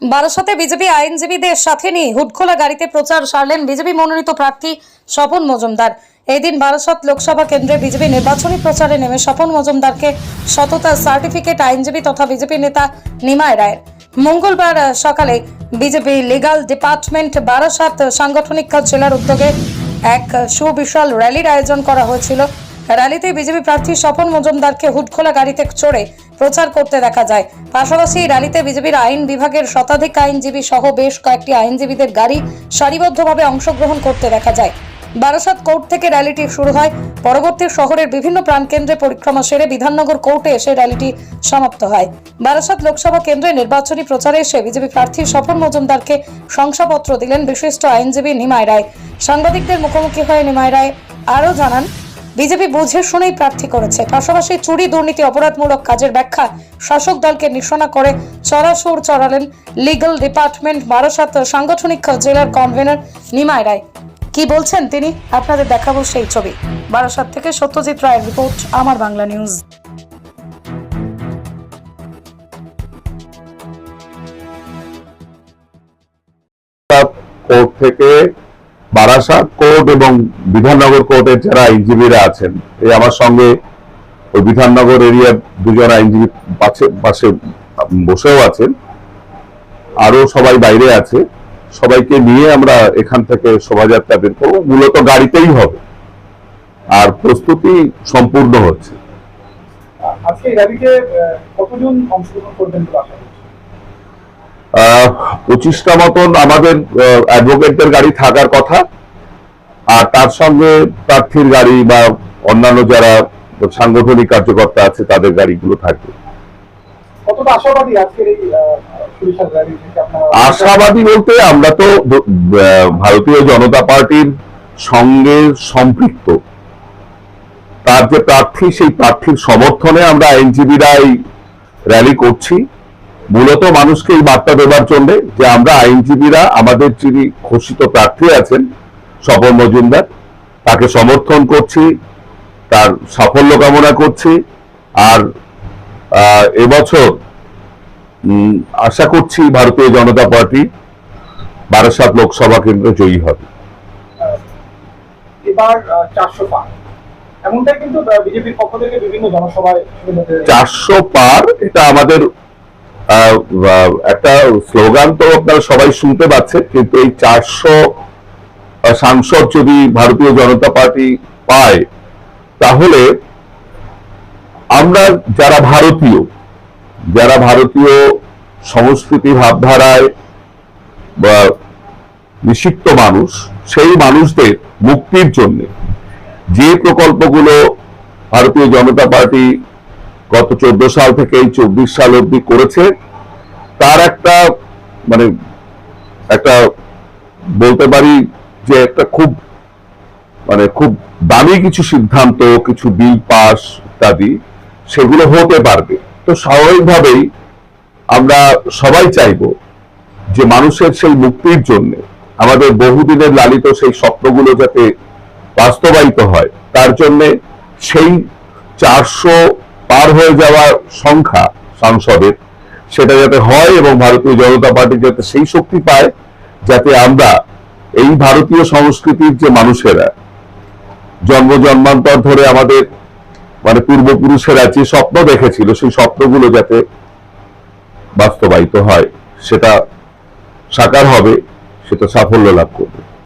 বারাসাতে বিজেপি আইনজীবীদের সাথে নিয়ে হুটখোলা গাড়িতে প্রচার সারলেন বিজেপি মনোনীত প্রার্থী স্বপন মজুমদার। এই দিন বারাসাত লোকসভা কেন্দ্রে বিজেপি নির্বাচনী প্রচারে নেমে স্বপন মজুমদারকে সততা সার্টিফিকেট আইনজীবী তথা বিজেপি নেতা নিমায় রায়ের। মঙ্গলবার সকালে বিজেপি লিগাল ডিপার্টমেন্ট বারাসাত সাংগঠনিক জেলার উদ্যোগে এক সুবিশাল র্যালির আয়োজন করা হয়েছিল। র্যালিতে বিজেপি প্রার্থী স্বপন মজুমদারকে হুটখোলা গাড়িতে চড়ে প্রচার করতে দেখা যায়। পাশাপাশি র্যালিতে বিজেপির আইন বিভাগের শতাধিক আইনজীবী সহ বেশ কয়েকটি আইনজীবীদের গাড়ি সারিবদ্ধভাবে অংশগ্রহণ করতে দেখা যায়। বারাসাত কোর্ট থেকে র্যালিটি শুরু হয়। পরবর্তী শহরের বিভিন্ন প্রাণকেন্দ্রে পরিক্রমা সেরে বিধাননগর কোর্টে এসে র্যালিটি সমাপ্ত হয়। বারাসাত লোকসভা কেন্দ্রে নির্বাচনী প্রচারে এসে বিজেপি প্রার্থী স্বপন মজুমদারকে শংসাপত্র দিলেন বিশিষ্ট আইনজীবী নিমায় রায়। সাংবাদিকদের মুখোমুখি হয়ে নিমায় রায় আরও জানান বিজেপি বুঝে শুনেই প্রার্থী করেছে। পাশাপাশি চুরি দুর্নীতি অপরাধমূলক কাজের ব্যাখ্যা শাসক দলকে নিশানা করে চড়াসুর চড়ালেন লিগ্যাল ডিপার্টমেন্ট বারাসাত সাংগঠনিক জেলার কনভেনর নিমায় রায়। কি বলছেন তিনি? আপনাদের দেখাবো সেই ছবি। বারাসাত থেকে সত্যজিৎ রায়ের রিপোর্ট, আমার বাংলা নিউজ। কোর্ট থেকে বারাসাত কোর্ট এবং বিধাননগর কোর্টের যারা আইনজীবীরা আছেন, এই আমার সঙ্গে ওই বিধাননগর এরিয়ার দুজন আইনজীবী পাশে পাশে বসেও আছেন। আরও সবাই বাইরে আছে। সবাইকে নিয়ে আমরা এখান থেকে শোভাযাত্রা বের করব। মূলত গাড়িতেই হবে। আর প্রস্তুতি সম্পূর্ণ হচ্ছে। আজকে এই কতজন অংশগ্রহণ করবেন বলে আশা করছেন আহ, পঁচিশটা মতন আমাদের অ্যাডভোকেটদের গাড়ি থাকার কথা। আর তার সঙ্গে প্রার্থীর গাড়ি বা অন্যান্য যারা সাংগঠনিক কার্যকর্তা আছে তাদের গাড়িগুলো থাকবে। আশাবাদী বলতে আমরা তো ভারতীয় জনতা পার্টির সঙ্গে সম্পৃক্ত। তার যে প্রার্থী সেই প্রার্থীর সমর্থনে আমরা আইনজীবীরা এই র্যালি করছি। মূলত মানুষকে এই বার্তা দেবার জন্য যে আমরা আইনজীবীরা আমাদের যিনি ঘোষিত প্রার্থী আছেন স্বপন মজুমদার তাকে সমর্থন করছি তার সাফল্য কামনা করছি আর এবছর আশা করছি ভারতীয় জনতা পার্টি বারাসাত লোকসভা কেন্দ্র জয়ী হবে। এবার চারশো পার। এমনটাই কিন্তু বিজেপির পক্ষ থেকে বিভিন্ন জনসভায় চারশো পার এটা আমাদের একটা স্লোগান তো আপনারা সবাই শুনতে পাচ্ছেন, কিন্তু এই চারশো সাংসদ যদি ভারতীয় জনতা পার্টি পায়, তাহলে আমরা যারা ভারতীয় যারা ভারতীয় সংস্কৃতি ভাবধারায় বা নিষিক্ত মানুষ, সেই মানুষদের মুক্তির জন্য যে প্রকল্পগুলো ভারতীয় জনতা পার্টি গত চোদ্দ সাল থেকে এই চব্বিশ সাল অব্দি করেছে। তার একটা মানে একটা বলতে পারি যে একটা খুব মানে খুব দামি কিছু সিদ্ধান্ত, কিছু বিল পাস ইত্যাদি, সেগুলো হতে পারবে। তো স্বাভাবিকভাবেই আমরা সবাই চাইব যে মানুষের সেই মুক্তির জন্য, আমাদের বহুদিনের লালিত সেই স্বপ্নগুলো যাতে বাস্তবায়িত হয়, তার জন্যে সেই চারশো পার হয়ে যাওয়ার সংখ্যা সাংসদের, সেটা যাতে হয় এবং ভারতীয় জনতা পার্টি যাতে সেই শক্তি পায়, যাতে আমরা এই ভারতীয় সংস্কৃতির যে মানুষেরা, জন্ম জন্মান্তর ধরে আমাদের মানে পূর্বপুরুষেরা যে স্বপ্ন দেখেছিল, সেই স্বপ্নগুলো যাতে বাস্তবায়িত হয়, সেটা সাকার হবে, সেটা সাফল্য লাভ করবে।